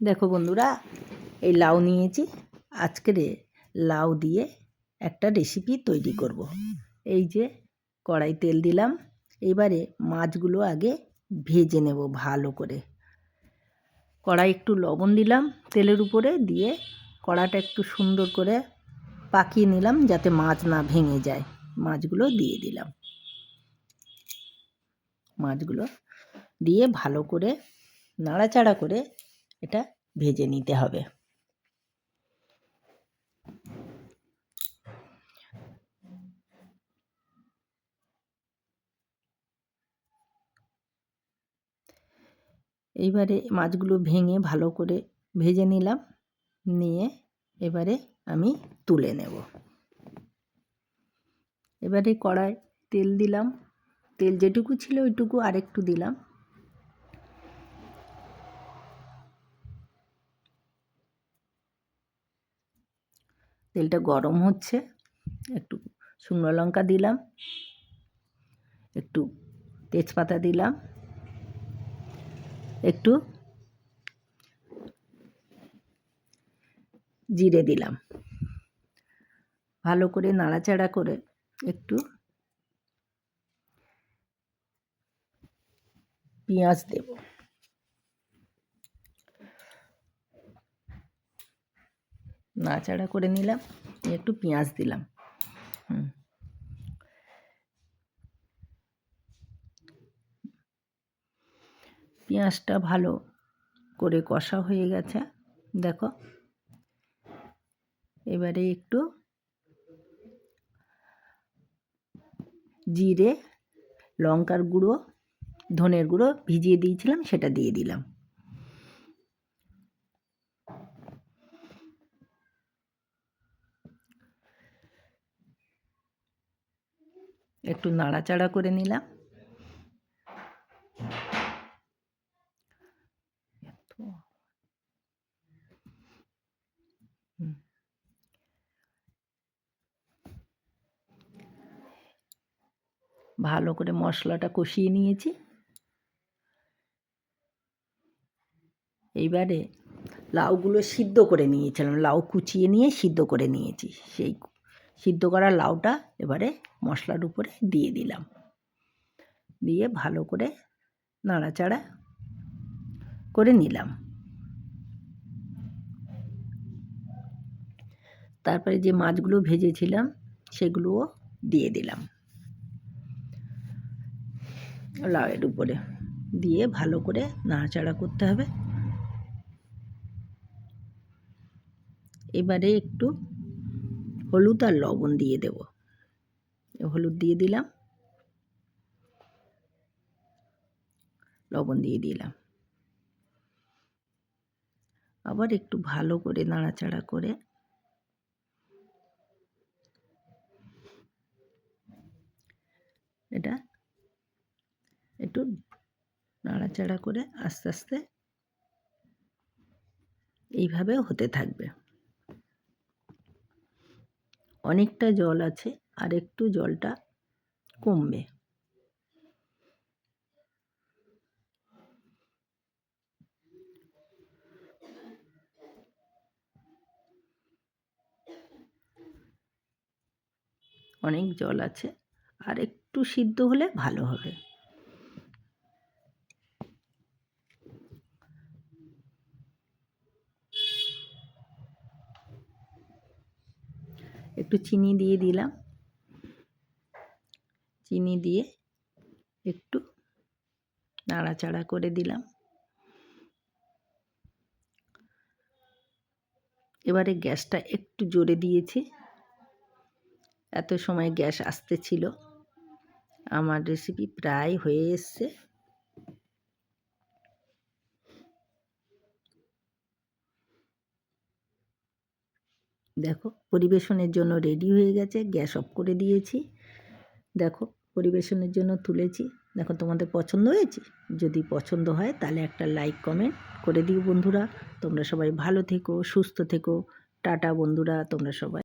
দেখো বন্ধুরা, এই লাউ নিয়েছি। আজকের লাউ দিয়ে একটা রেসিপি তৈরি করব। এই যে কড়াই তেল দিলাম, এবারে মাছগুলো আগে ভেজে নেব ভালো করে। কড়াই একটু লবণ দিলাম তেলের উপরে, দিয়ে কড়াটা একটু সুন্দর করে পাকিয়ে নিলাম যাতে মাছ না ভেঙে যায়। মাছগুলো দিয়ে দিলাম। মাছগুলো দিয়ে ভালো করে নাড়াচাড়া করে এটা ভেজে নিতে হবে। এইবারে মাছগুলো ভেঙে ভালো করে ভেজে নিলাম। নিয়ে এবারে আমি তুলে নেব। এবারে কড়াই তেল দিলাম। তেল যেটুকু ছিল ওইটুকু আরেকটু দিলাম। তেলটা গরম হচ্ছে। একটু শুকনো লঙ্কা দিলাম। একটু তেজপাতা দিলাম। একটু জিরে দিলাম। ভালো করে নাড়াচাড়া করে একটু পেঁয়াজ দেব। নাড়াচাড়া করে নিলাম, একটু পেঁয়াজ দিলাম। হুম। পেঁয়াজটা ভালো করে কষা হয়ে গেছে, দেখো। এবারে একটু জিরে, লঙ্কার গুঁড়ো, ধনের গুঁড়ো ভিজিয়ে দিয়েছিলাম, সেটা দিয়ে দিলাম। একটু নাড়াচাড়া করে নিলাম। ভালো করে মশলাটা কষিয়ে নিয়েছি। এইবারে লাউগুলো সিদ্ধ করে নিয়েছিলাম, লাউ কুচিয়ে নিয়ে সিদ্ধ করে নিয়েছি। সেই সিদ্ধ করা লাউটা এবারে মশলার উপরে দিয়ে দিলাম। দিয়ে ভালো করে নাড়াচাড়া করে নিলাম। তারপরে যে মাছগুলো ভেজেছিলাম সেগুলোও দিয়ে দিলাম। লাউয়ের উপরে দিয়ে ভালো করে নাড়াচাড়া করতে হবে। এবারে একটু হলুদ আর লবণ দিয়ে দেব। হলুদ দিয়ে দিলাম। লবণ দিয়ে দিলাম। আবার একটু ভালো করে নাড়াচাড়া করে এটা একটু নাড়াচাড়া করে আস্তে আস্তে এইভাবে হতে থাকবে। অনেকটা জল আছে আর একটু জলটা কমবে। অনেক জল আছে আর একটু সিদ্ধ হলে ভালো হবে। একটু চিনি দিয়ে দিলাম। চিনি দিয়ে একটু নাড়াচাড়া করে দিলাম। এবারে গ্যাসটা একটু জোরে দিয়েছি। এত সময় গ্যাস আসতে ছিল। আমার রেসিপি প্রায় হয়ে এসছে। দেখো, পরিবেশনের জন্য রেডি হয়ে গেছে, গ্যাস অফ করে দিয়েছি। দেখো, পরিবেশনের জন্য তুলেছি। দেখো, তোমাদের পছন্দ হয়েছে? যদি পছন্দ হয়, তাহলে একটা লাইক কমেন্ট করে দিও বন্ধুরা। তোমরা সবাই ভালো থেকো, সুস্থ থেকো। টাটা বন্ধুরা, তোমরা সবাই।